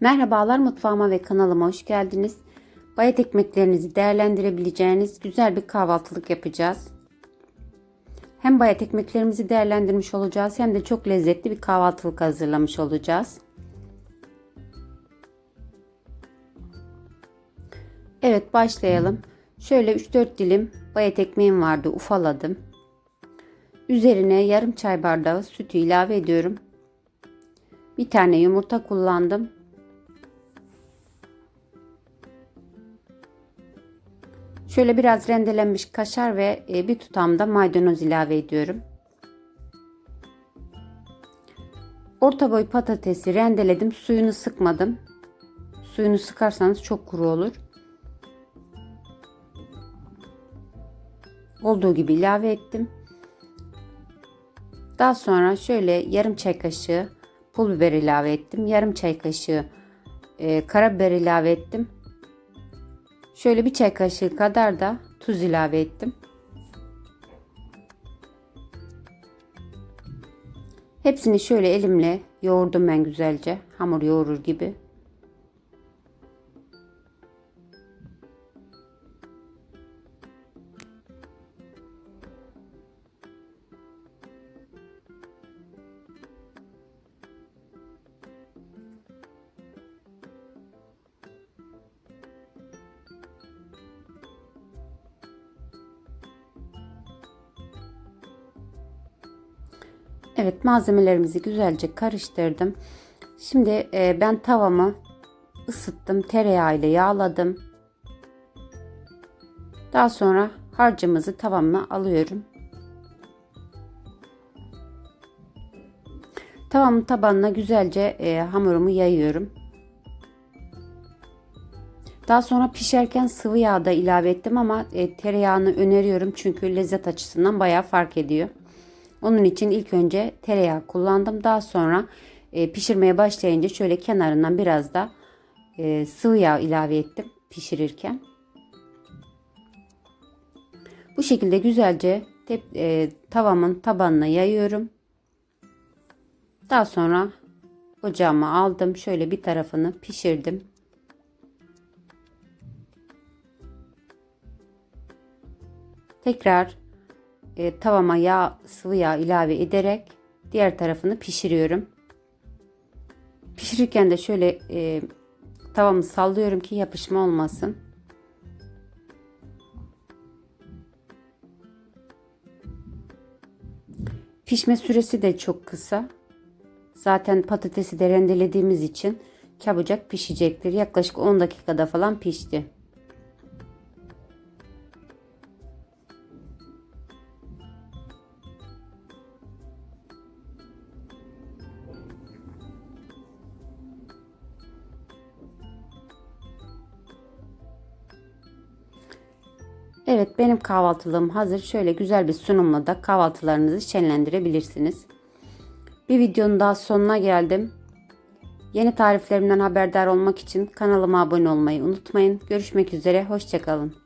Merhabalar mutfağıma ve kanalıma hoş geldiniz. Bayat ekmeklerinizi değerlendirebileceğiniz güzel bir kahvaltılık yapacağız. Hem bayat ekmeklerimizi değerlendirmiş olacağız hem de çok lezzetli bir kahvaltılık hazırlamış olacağız. Evet başlayalım. Şöyle 3-4 dilim bayat ekmeğim vardı ufaladım. Üzerine yarım çay bardağı sütü ilave ediyorum. Bir tane yumurta kullandım. Şöyle biraz rendelenmiş kaşar ve e, bir tutam da maydanoz ilave ediyorum. Orta boy patatesi rendeledim. Suyunu sıkmadım. Suyunu sıkarsanız çok kuru olur. Olduğu gibi ilave ettim. Daha sonra şöyle yarım çay kaşığı pul biber ilave ettim. Yarım çay kaşığı e, karabiber ilave ettim. Şöyle bir çay kaşığı kadar da tuz ilave ettim. Hepsini şöyle elimle yoğurdum ben güzelce. Hamur yoğurur gibi. Evet malzemelerimizi güzelce karıştırdım. Şimdi e, ben tavamı ısıttım. Tereyağı ile yağladım. Daha sonra harcımızı tavama alıyorum. Tavamın tabanına güzelce e, hamurumu yayıyorum. Daha sonra pişerken sıvı yağ da ilave ettim ama e, tereyağını öneriyorum çünkü lezzet açısından bayağı fark ediyor. Onun için ilk önce tereyağı kullandım. Daha sonra e, pişirmeye başlayınca şöyle kenarından biraz da e, sıvı yağ ilave ettim pişirirken. Bu şekilde güzelce tep, e, tavamın tabanına yayıyorum. Daha sonra ocağıma aldım. Şöyle bir tarafını pişirdim. Tekrar e, tavama yağ, sıvı yağ ilave ederek diğer tarafını pişiriyorum. Pişirirken de şöyle e, tavamı sallıyorum ki yapışma olmasın. Pişme süresi de çok kısa. Zaten patatesi de rendelediğimiz için çabucak pişecektir. Yaklaşık 10 dakikada falan pişti. Evet benim kahvaltılığım hazır. Şöyle güzel bir sunumla da kahvaltılarınızı şenlendirebilirsiniz. Bir videonun daha sonuna geldim. Yeni tariflerimden haberdar olmak için kanalıma abone olmayı unutmayın. Görüşmek üzere, hoşçakalın.